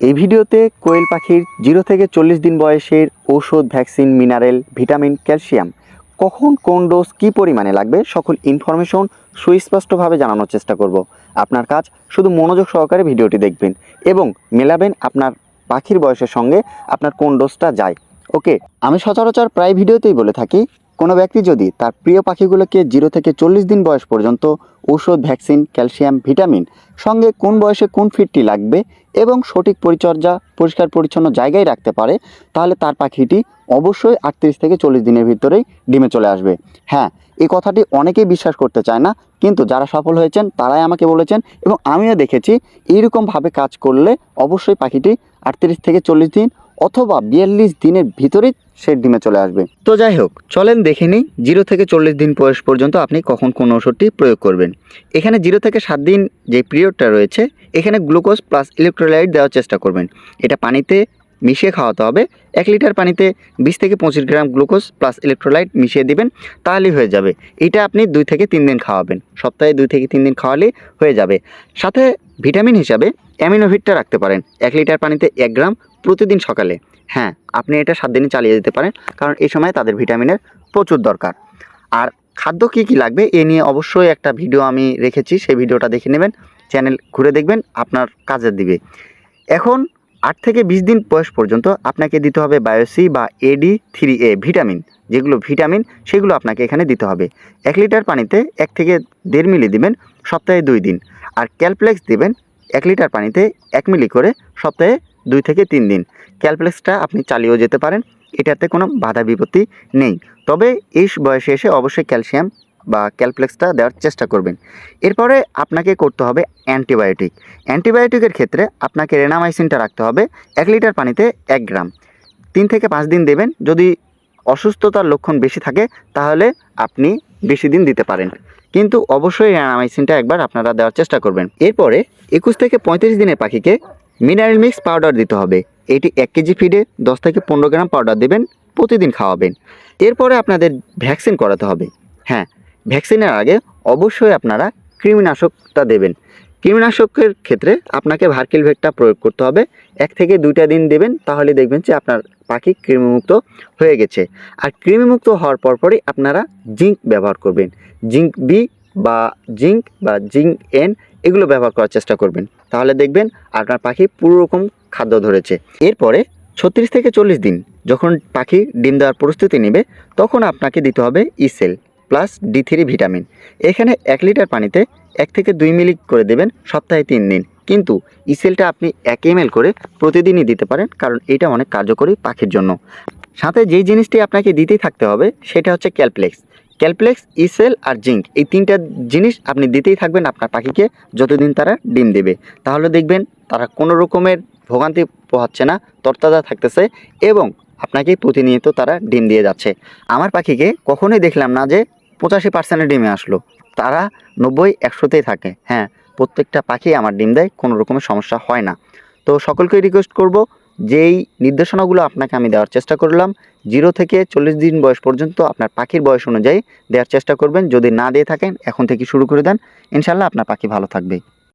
এই ভিডিওতে কোয়েল পাখির জিরো থেকে চল্লিশ দিন বয়সের ঔষধ ভ্যাকসিন, মিনারেল, ভিটামিন, ক্যালসিয়াম কখন কোন ডোজ কী পরিমাণে লাগবে সকল ইনফরমেশন সুস্পষ্টভাবে জানানোর চেষ্টা করব। আপনার কাজ শুধু মনোযোগ সহকারে ভিডিওটি দেখবেন এবং মেলাবেন আপনার পাখির বয়সের সঙ্গে আপনার কোন ডোজটা যায়। ওকে, আমি সচরাচর প্রায় ভিডিওতেই বলে থাকি কোনো ব্যক্তি যদি তার প্রিয় পাখিগুলোকে জিরো থেকে চল্লিশ দিন বয়স পর্যন্ত ঔষধ, ভ্যাকসিন, ক্যালসিয়াম, ভিটামিন, সঙ্গে কোন বয়সে কোন ফিডটি লাগবে এবং সঠিক পরিচর্যা, পরিষ্কার পরিচ্ছন্ন জায়গায় রাখতে পারে, তাহলে তার পাখিটি অবশ্যই আটত্রিশ থেকে চল্লিশ দিনের ভিতরেই ডিমে চলে আসবে। হ্যাঁ এই কথাটি অনেকেই বিশ্বাস করতে চায় না, কিন্তু যারা সফল হয়েছেন তারাই আমাকে বলেছেন এবং আমিও দেখেছি, এইরকমভাবে কাজ করলে অবশ্যই পাখিটি আটত্রিশ থেকে চল্লিশ দিন অথবা বিয়াল্লিশ দিনের ভিতরেই সে ডিমে চলে আসবে। তো যাই হোক, চলেন দেখে নিই, জিরো থেকে চল্লিশ দিন বয়স পর্যন্ত আপনি কখন কোন ওষুধটি প্রয়োগ করবেন। এখানে জিরো থেকে সাত দিন যে পিরিয়ডটা রয়েছে, এখানে গ্লুকোজ প্লাস ইলেকট্রোলাইট দেওয়ার চেষ্টা করবেন। এটা পানিতে মিশিয়ে খাওয়াতে হবে, এক লিটার পানিতে বিশ থেকে পঁচিশ গ্রাম গ্লুকোজ প্লাস ইলেকট্রোলাইট মিশিয়ে দিবেন, তাহলেই হয়ে যাবে। এটা আপনি দুই থেকে তিন দিন খাওয়াবেন, সপ্তাহে দুই থেকে তিন দিন খাওয়ালে হয়ে যাবে। সাথে ভিটামিন হিসাবে অ্যামিনোভিটটা রাখতে পারেন, এক লিটার পানিতে এক গ্রাম প্রতিদিন সকালে। হ্যাঁ আপনি এটা সাত দিনে চালিয়ে দিতে পারেন, কারণ এই সময় তাদের ভিটামিনের প্রচুর দরকার। আর খাদ্য কী কী লাগবে, এ নিয়ে অবশ্যই একটা ভিডিও আমি রেখেছি, সেই ভিডিওটা দেখে নেবেন, চ্যানেল ঘুরে দেখবেন আপনার কাজে দিবে এখন আট থেকে বিশ দিন বয়স পর্যন্ত আপনাকে দিতে হবে বায়োসি বা এডি থ্রি এ ভিটামিন, যেগুলো ভিটামিন, সেগুলো আপনাকে এখানে দিতে হবে। এক লিটার পানিতে এক থেকে দেড় মিলি দিবেন, সপ্তাহে দুই দিন। আর ক্যালপ্লেক্স দিবেন, এক লিটার পানিতে এক মিলি করে সপ্তাহে দুই থেকে তিন দিন। ক্যালপ্লেক্সটা আপনি চালিয়েও যেতে পারেন, এটাতে কোনো বাধা বিপত্তি নেই। তবে এই বয়সে এসে অবশ্যই ক্যালসিয়াম বা ক্যালপ্লেক্সটা দেওয়ার চেষ্টা করবেন। এরপরে আপনাকে করতে হবে অ্যান্টিবায়োটিক। অ্যান্টিবায়োটিকের ক্ষেত্রে আপনাকে রেনামাইসিনটা রাখতে হবে এক লিটার পানিতে এক গ্রাম। তিন থেকে পাঁচ দিন দেবেন। যদি অসুস্থতার লক্ষণ বেশি থাকে, তাহলে আপনি বেশি দিন দিতে পারেন। কিন্তু অবশ্যই রেনামাইসিনটা একবার আপনারা দেওয়ার চেষ্টা করবেন। এরপরে একুশ থেকে পঁয়ত্রিশ দিনের পাখিকে মিনারেল মিক্স পাউডার দিতে হবে। এটি এক কেজি ফিডে দশ থেকে পনেরো গ্রাম পাউডার দেবেন, প্রতিদিন খাওয়াবেন। এরপরে আপনাদের ভ্যাকসিন করাতে হবে। হ্যাঁ ভ্যাকসিনের আগে অবশ্যই আপনারা কৃমিনাশকটা দেবেন। কৃমিনাশকের ক্ষেত্রে আপনাকে ভার্কিল ভেটটা প্রয়োগ করতে হবে। এক থেকে দুইটা দিন দেবেন, তাহলে দেখবেন যে আপনার পাখি কৃমিমুক্ত হয়ে গেছে। আর কৃমিমুক্ত হওয়ার পরপরই আপনারা জিঙ্ক ব্যবহার করবেন। জিঙ্ক বি বা জিঙ্ক বা জিঙ্ক এন এগুলো ব্যবহার করার চেষ্টা করবেন। তাহলে দেখবেন আপনার পাখি পুরো রকম খাদ্য ধরেছে। এরপরে ছত্রিশ থেকে চল্লিশ দিন যখন পাখি ডিম দেওয়ার প্রস্তুতি নেবে, তখন আপনাকে দিতে হবে ইসেল প্লাস ডি থ্রি ভিটামিন এখানে এক লিটার পানিতে এক থেকে দুই মিলি করে দেবেন সপ্তাহে তিন দিন। কিন্তু ইসেলটা আপনি এক এম করে প্রতিদিনই দিতে পারেন, কারণ এটা অনেক কার্যকরী পাখির জন্য। সাথে যেই জিনিসটি আপনাকে দিতেই থাকতে হবে, সেটা হচ্ছে ক্যালপ্লেক্স ক্যালপ্লেক্স, ইসেল আর জিঙ্ক। এই তিনটা জিনিস আপনি দিতেই থাকবেন আপনার পাখিকে, যতদিন তারা ডিম দেবে। তাহলে দেখবেন তারা কোনো রকমের ভোগান্তি পোহাচ্ছে না, তরতাজা থাকতেছে এবং আপনাকে প্রতিনিয়ত তারা ডিম দিয়ে যাচ্ছে। আমার পাখিকে কখনোই দেখলাম না যে পঁচাশি পার্সেন্টের ডিমে আসলো। তারা নব্বই একশোতেই থাকে। হ্যাঁ প্রত্যেকটা পাখি আমার ডিম দেয়, কোনো রকমের সমস্যা হয় না। তো সকলকে রিকোয়েস্ট করব যেই নির্দেশনাগুলো আপনাকে আমি দেওয়ার চেষ্টা করলাম, জিরো থেকে চল্লিশ দিন বয়স পর্যন্ত আপনার পাখির বয়স অনুযায়ী দেওয়ার চেষ্টা করবেন। যদি না দিয়ে থাকেন, এখন থেকে শুরু করে দেন। ইনশাল্লাহ আপনার পাখি ভালো থাকবে